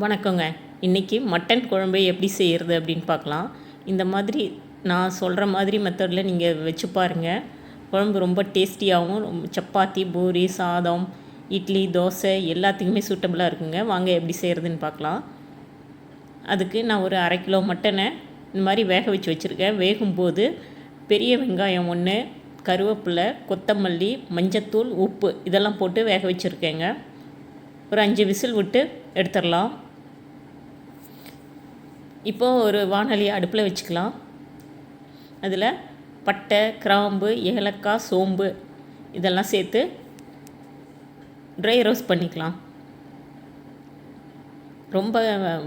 வணக்கங்க. இன்றைக்கி மட்டன் குழம்பு எப்படி செய்கிறது அப்படின்னு பார்க்கலாம். இந்த மாதிரி நான் சொல்கிற மாதிரி மெத்தடில் நீங்கள் வச்சு பாருங்கள் குழம்பு ரொம்ப டேஸ்டியாகவும் சப்பாத்தி பூரி சாதம் இட்லி தோசை எல்லாத்துக்குமே சூட்டபுளாக இருக்குங்க. வாங்க எப்படி செய்கிறதுன்னு பார்க்கலாம். அதுக்கு நான் ஒரு அரை கிலோ மட்டனை இந்த மாதிரி வேக வச்சு வச்சுருக்கேன். வேகும்போது பெரிய வெங்காயம் ஒன்று கருவேப்பிலை கொத்தமல்லி மஞ்சத்தூள் உப்பு இதெல்லாம் போட்டு வேக வச்சுருக்கேங்க. ஒரு அஞ்சு விசில் விட்டு எடுத்துடலாம். இப்போது ஒரு வானொலியை அடுப்பில் வச்சுக்கலாம். அதில் பட்டை கிராம்பு ஏலக்காய் சோம்பு இதெல்லாம் சேர்த்து ட்ரை ரோஸ்ட் பண்ணிக்கலாம். ரொம்ப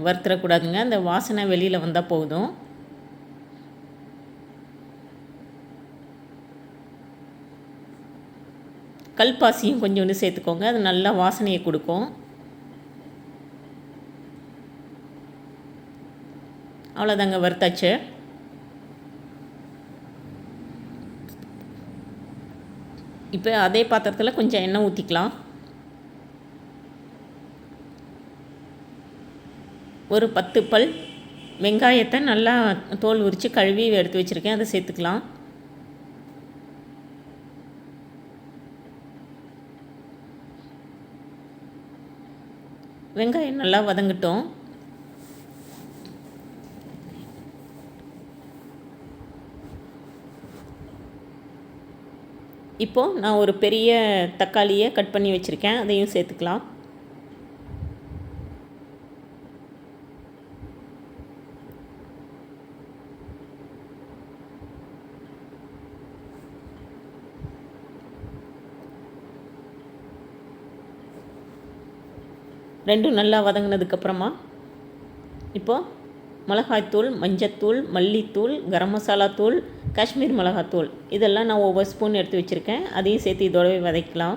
வறுத்துறக்கூடாதுங்க அந்த வாசனை வெளியில் வந்தால் போதும். கல்பாசியும் கொஞ்சோண்டு சேர்த்துக்கோங்க. அது நல்லா வாசனையை கொடுக்கும். அவ்வளோதாங்க வறுத்தாச்சு. இப்போ அதே பாத்திரத்தில் கொஞ்சம் எண்ணெய் ஊற்றிக்கலாம் ஒரு பத்து பல் வெங்காயத்தை நல்லா தோல் உரித்து கழுவி எடுத்து வச்சுருக்கேன். அதை சேர்த்துக்கலாம். வெங்காயம் நல்லா வதங்கட்டும். இப்போது நான் ஒரு பெரிய தக்காளியை கட் பண்ணி வச்சுருக்கேன். அதையும் சேர்த்துக்கலாம். ரெண்டும் நல்லா வதங்கினதுக்கப்புறமா இப்போது மிளகாய்த்தூள் மஞ்சத்தூள் மல்லித்தூள் கரம் மசாலா தூள் காஷ்மீர் மிளகாத்தூள். இதெல்லாம் நான் ஒவ்வொரு ஸ்பூன் எடுத்து வச்சுருக்கேன். அதையும் சேர்த்து இதோடவே வதக்கலாம்.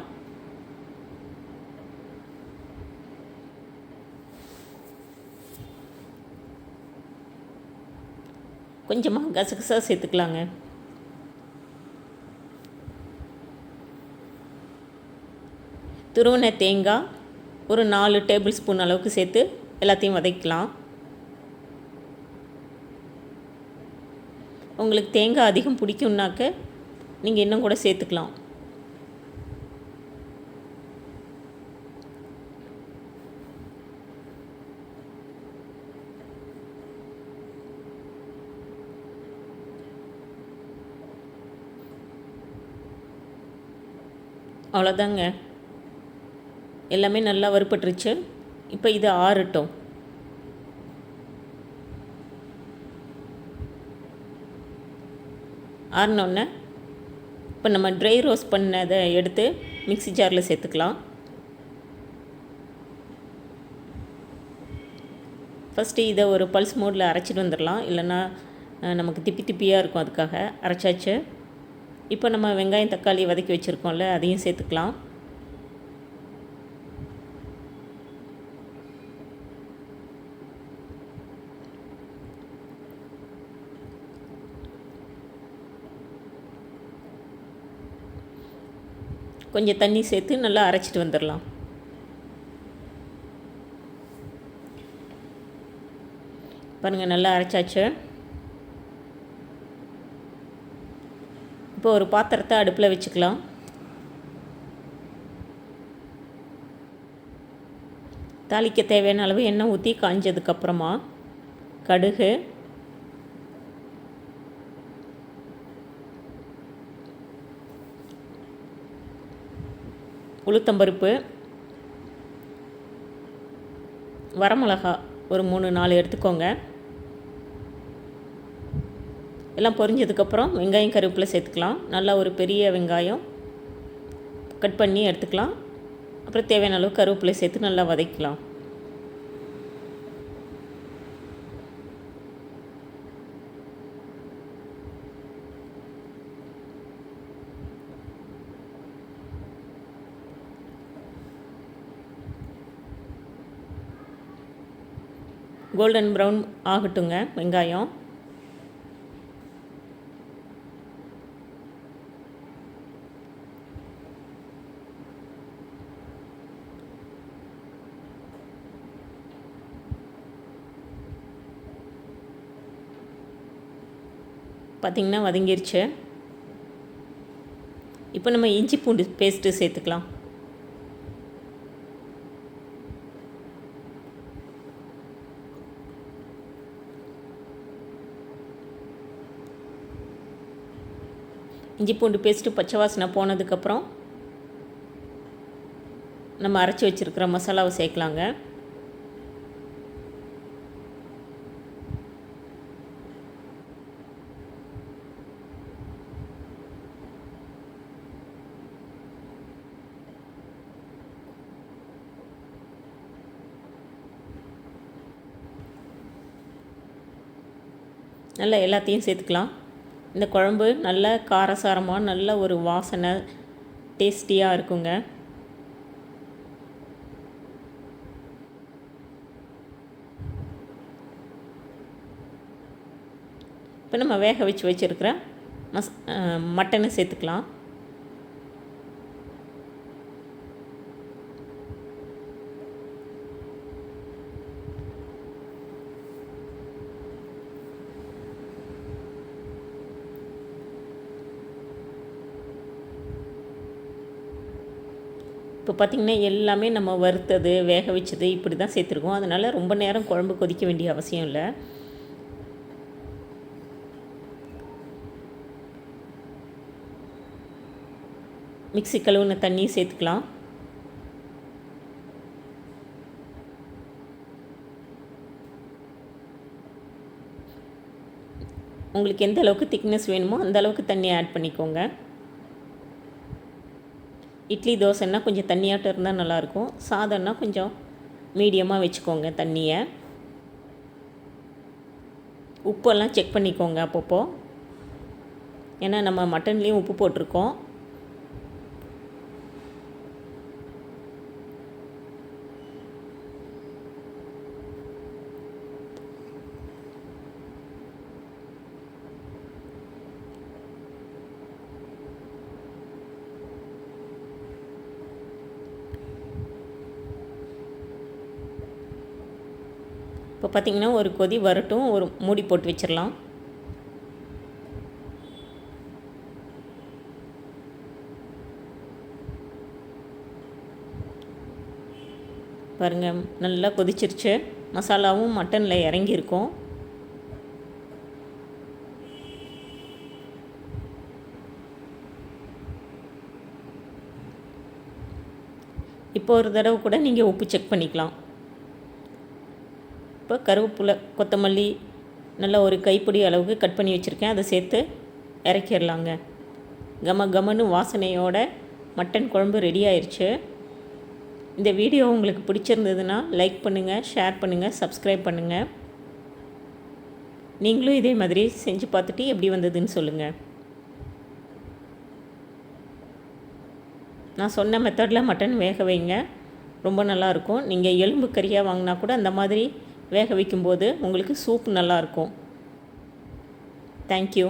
கொஞ்சமாக கசகசா சேர்த்துக்கலாங்க. துருவன தேங்காய் ஒரு நாலு டேபிள் ஸ்பூன் அளவுக்கு சேர்த்து எல்லாத்தையும் வதக்கலாம். உங்களுக்கு தேங்காய் அதிகம் பிடிக்கும்னாக்க நீங்கள் இன்னும் கூட சேர்த்துக்கலாம். அவ்வளோதாங்க எல்லாமே நல்லா வறுபட்டுருச்சு. இப்போ இது ஆறட்டும். ஆறினோடனே இப்போ நம்ம ட்ரை ரோஸ்ட் பண்ணதை எடுத்து மிக்ஸி ஜாரில் சேர்த்துக்கலாம். ஃபஸ்ட்டு இதை ஒரு பல்ஸ் மோடில் அரைச்சிட்டு வந்துடலாம். இல்லைன்னா நமக்கு திப்பி திப்பியாக இருக்கும் அதுக்காக. அரைச்சாச்சு. இப்போ நம்ம வெங்காயம் தக்காளி வதக்கி வச்சுருக்கோம்ல அதையும் சேர்த்துக்கலாம். கொஞ்சம் தண்ணி சேர்த்து நல்லா அரைச்சிட்டு வந்துடலாம். பாருங்கள் நல்லா அரைச்சாச்சு. இப்போ ஒரு பாத்திரத்தை அடுப்பில் வச்சுக்கலாம். தாளிக்க தேவையான அளவு எண்ணெய் ஊற்றி காஞ்சதுக்கப்புறமா கடுகு உளுத்தம்பருப்பு வரமிளகா ஒரு மூணு நாலு எடுத்துக்கோங்க. எல்லாம் பொரிஞ்சதுக்கப்புறம் வெங்காயம் கருவேப்பிலை சேர்த்துக்கலாம். நல்லா ஒரு பெரிய வெங்காயம் கட் பண்ணி எடுத்துக்கலாம். அப்புறம் தேவையான அளவு கருவேப்பிலை சேர்த்து நல்லா வதக்கலாம் கோல்டன் ப்ரௌன் ஆகட்டுங்க வெங்காயம். பார்த்திங்கன்னா வதங்கிருச்சு. இப்போ நம்ம இஞ்சி பூண்டு பேஸ்ட்டு சேர்த்துக்கலாம். இஞ்சி பூண்டு பேஸ்ட்டு பச்சை வாசனை போனதுக்கப்புறம் நம்ம அரைச்சி வச்சுருக்கிற மசாலாவை சேர்க்கலாங்க. நல்லா எல்லாத்தையும் சேர்த்துக்கலாம். இந்த குழம்பு நல்ல காரசாரமாக நல்ல ஒரு வாசனை டேஸ்டியாக இருக்குங்க. இப்போ நம்ம வேக வச்சு வச்சுருக்கிற மஸ் மட்டனை சேர்த்துக்கலாம். இப்போ பார்த்திங்கன்னா எல்லாமே நம்ம வறுத்தது வேக வச்சது இப்படி தான் சேர்த்துருக்கோம். அதனால் ரொம்ப நேரம் குழம்பு கொதிக்க வேண்டிய அவசியம் இல்லை. மிக்சி கழுவுன தண்ணி சேர்த்துக்கலாம். உங்களுக்கு எந்த அளவுக்கு திக்னஸ் வேணுமோ அந்த அளவுக்கு தண்ணி ஆட் பண்ணிக்கோங்க. இட்லி தோசைன்னா கொஞ்சம் தண்ணியாட்டம் இருந்தால் நல்லாயிருக்கும். சாதம்னா கொஞ்சம் மீடியமாக வச்சுக்கோங்க தண்ணியை. உப்பெல்லாம் செக் பண்ணிக்கோங்க அப்பப்போ. ஏன்னா நம்ம மட்டன்லேயும் உப்பு போட்டிருக்கோம். இப்போ பார்த்திங்கன்னா ஒரு கொதி வரட்டும் ஒரு மூடி போட்டு வச்சிடலாம். பாருங்கள் நல்லா கொதிச்சிருச்சு. மசாலாவும் மட்டனில் இறங்கியிருக்கும். இப்போ ஒரு தடவை கூட நீங்கள் உப்பு செக் பண்ணிக்கலாம். இப்போ கருவேப்பிலை கொத்தமல்லி நல்லா ஒரு கைப்பிடி அளவுக்கு கட் பண்ணி வச்சுருக்கேன். அதை சேர்த்து இறக்கிடலாங்க கம கமனு வாசனையோட மட்டன் குழம்பு ரெடி ஆயிடுச்சு இந்த வீடியோ உங்களுக்கு பிடிச்சிருந்ததுன்னா லைக் பண்ணுங்கள் ஷேர் பண்ணுங்கள் சப்ஸ்கிரைப் பண்ணுங்கள் நீங்களும் இதே மாதிரி செஞ்சு பார்த்துட்டு எப்படி வந்ததுன்னு சொல்லுங்கள் நான் சொன்ன மெத்தடில் மட்டன் வேக வைங்க. ரொம்ப நல்லாயிருக்கும் நீங்கள் எலும்பு கறியாக வாங்கினா கூட அந்த மாதிரி வேக வைக்கும்போது உங்களுக்கு சூப் நல்லாயிருக்கும். தேங்க்யூ